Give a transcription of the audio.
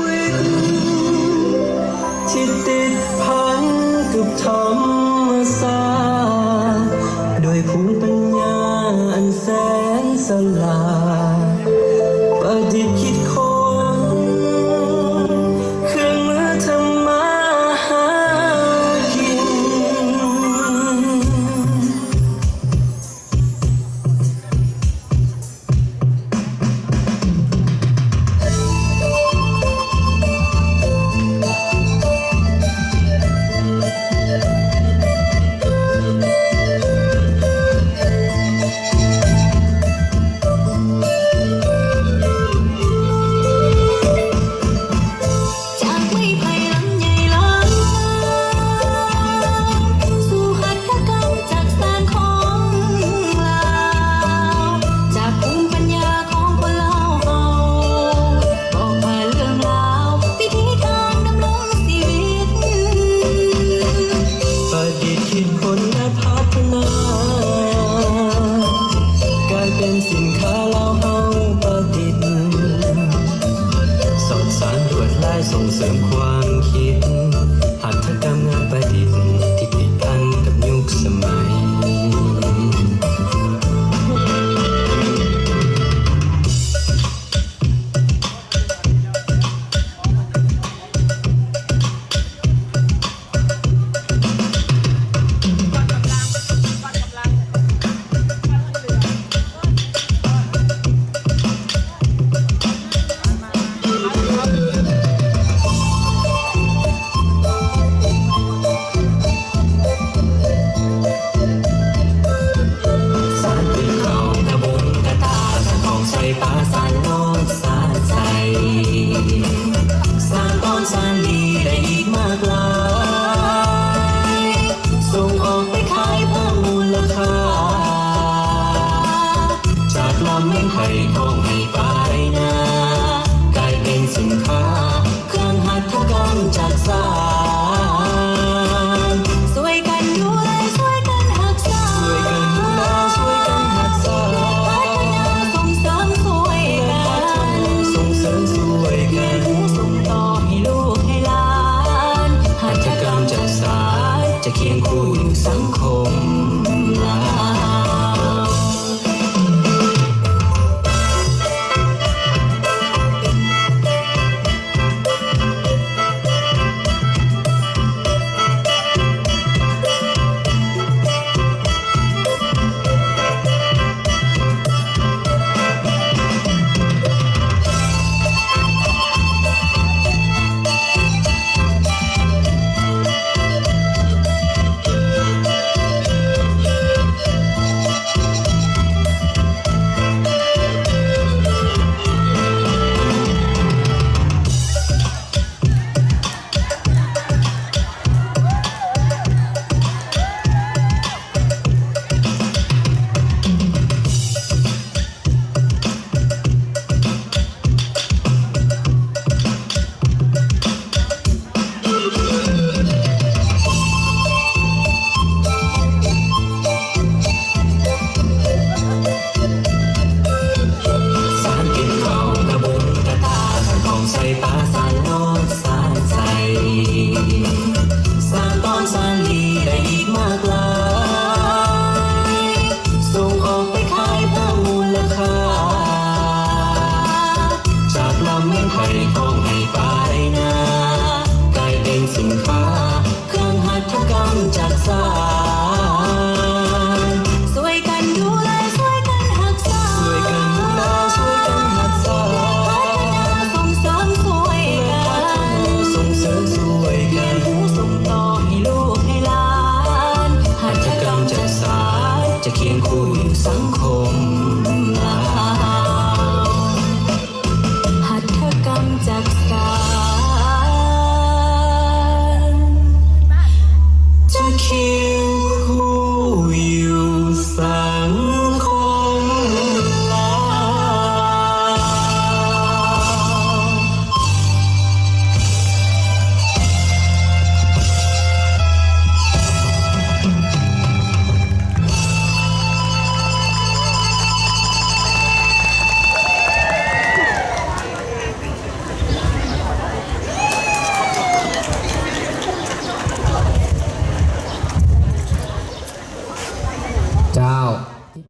วิตที่ติดพันกับธรรมศาตร์ด้วยภูมิปัญญาอันแสนสลา ลา จะเคียงคู่อยู่สังคมลา ต้องให้ไปนะกายเป็นสินค้า เครื่องหัตถกรรมจักสานสวยกันดูแลสวยกันหักษาสวยกันสวยกันหักษาส่งสริมสวยกันส่งเสริสวยกันหูงต่อให้ลูกให้หลานหัตถกรรมจักสานจะเคียงคู่อยู่สังคม